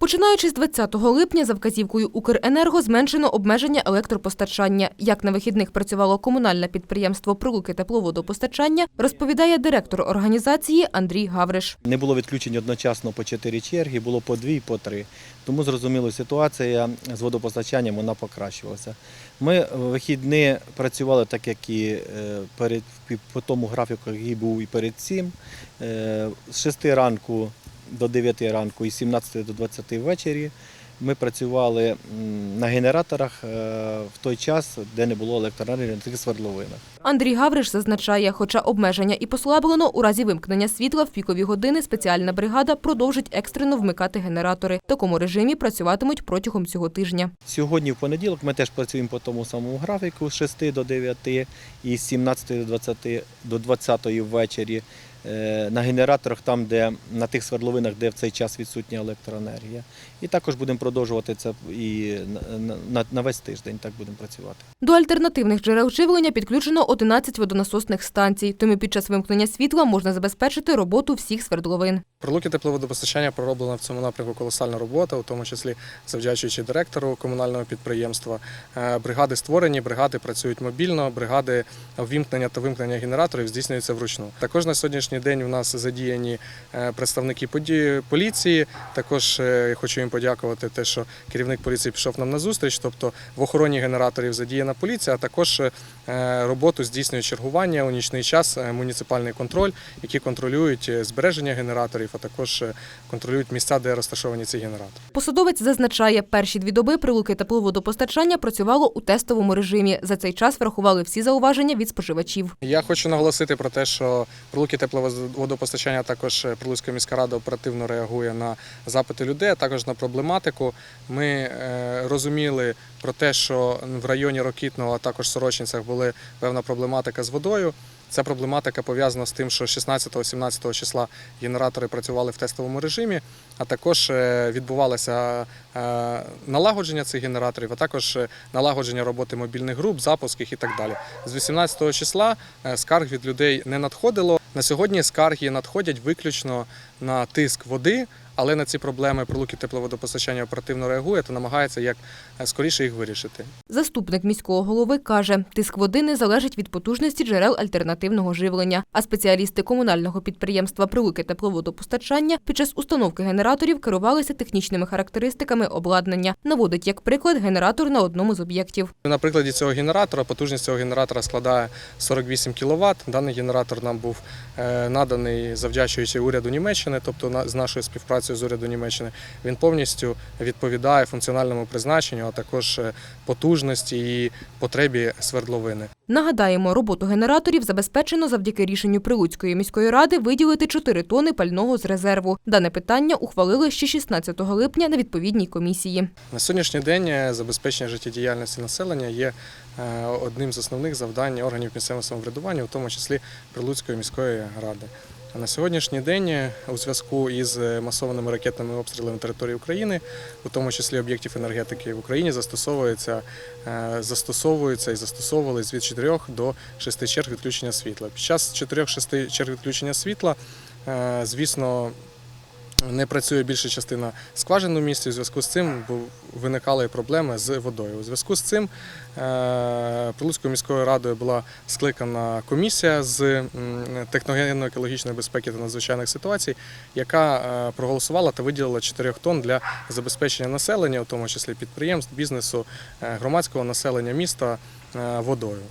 Починаючи з 20 липня за вказівкою Укренерго зменшено обмеження електропостачання. Як на вихідних працювало комунальне підприємство «Прилуки тепловодопостачання», розповідає директор організації Андрій Гавриш. Не було відключень одночасно по чотири черги, було по дві, по три. Тому зрозуміло, ситуація з водопостачанням вона покращувалася. Ми вихідні працювали так, як і е, перед по тому графіку, який був і перед цим. Е, З 6 ранку до 9 ранку і з 17 до 20 ввечері. Ми працювали на генераторах е, в той час, де не було електроенергії на тих свердловинах. Андрій Гавриш зазначає, хоча обмеження і послаблено, у разі вимкнення світла в пікові години спеціальна бригада продовжить екстрено вмикати генератори. В такому режимі працюватимуть протягом цього тижня. Сьогодні в понеділок ми теж працюємо по тому самому графіку з 6 до 9 і з 17 до 20, до 20 ввечері на генераторах, там, де на тих свердловинах, де в цей час відсутня електроенергія. І також будемо продовжувати це і на, на, на весь тиждень так будемо працювати. До альтернативних джерел живлення підключено 11 водонасосних станцій, тому під час вимкнення світла можна забезпечити роботу всіх свердловин. Прилуки тепловодопостачання пророблена в цьому напрямку колосальна робота, у тому числі завдячуючи директору комунального підприємства. Е, Бригади створені, бригади працюють мобільно, бригади ввімкнення та вимкнення генераторів здійснюються вручну. Також на сьогоднішній день у нас задіяні е, представники поліції. Також е, я хочу їм подякувати, те, що керівник поліції пішов нам на зустріч. Тобто в охороні генераторів задіяна поліція, а також е, роботу здійснює чергування у нічний час, муніципальний контроль, які контролюють збереження генераторів, а також контролюють місця, де розташовані ці генератори. Посадовець зазначає, перші дві доби прилуки тепловодопостачання працювало у тестовому режимі. За цей час врахували всі зауваження від споживачів. Я хочу наголосити про те, що прилуки тепловодопостачання також е, Прилуцька міська рада оперативно реагує на запити людей, а також на проблематику. Ми е, розуміли про те, що в районі Рокітного, а також Сорочинцях була певна проблематика з водою. Ця проблематика пов'язана з тим, що 16-17 числа генератори працювали в тестовому режимі, а також е, відбувалося налагодження цих генераторів, а також налагодження роботи мобільних груп, запуск їх і так далі. З 18 числа скарг від людей не надходило. На сьогодні скарги надходять виключно на тиск води, але на ці проблеми прилуки тепловодопостачання оперативно реагує та намагається як е, скоріше їх вирішити. Заступник міського голови каже, тиск води не залежить від потужності джерел альтернативного живлення. А спеціалісти комунального підприємства «Прилуки тепловодопостачання» під час установки генераторів керувалися технічними характеристиками обладнання. Наводить як приклад генератор на одному з об'єктів. На прикладі цього генератора потужність цього генератора складає 48 кВт. Даний генератор нам був е, наданий завдячуючи уряду Німеччини, тобто з нашою співпрацею з урядом Німеччини. Він повністю відповідає функціональному призначенню, а також е, потужності і потребі свердловини. Нагадаємо, роботу генераторів забезпечено завдяки рішенню Прилуцької міської ради виділити 4 тони пального з резерву. Дане питання ухвалили ще 16 липня на відповідній комісії. На сьогоднішній день е, забезпечення життєдіяльності населення є е, одним з основних завдань органів місцевого самоврядування, у тому числі Прилуцької міської ради. На сьогоднішній день е, у зв'язку із е, масованими ракетними обстрілами території України, у тому числі об'єктів енергетики в Україні, застосовується, е, застосовується і застосовувались від 4 до 6 черг відключення світла. Під час 4-6 черг відключення світла, звісно, не працює більша частина скважин у місті. У зв'язку з цим виникали проблеми з водою. У зв'язку з цим е, Прилуцькою міською радою була скликана комісія з техногенно-екологічної безпеки та надзвичайних ситуацій, яка е, проголосувала та виділила 4 тонн для забезпечення населення, у тому числі підприємств, бізнесу, е, громадського населення міста водою.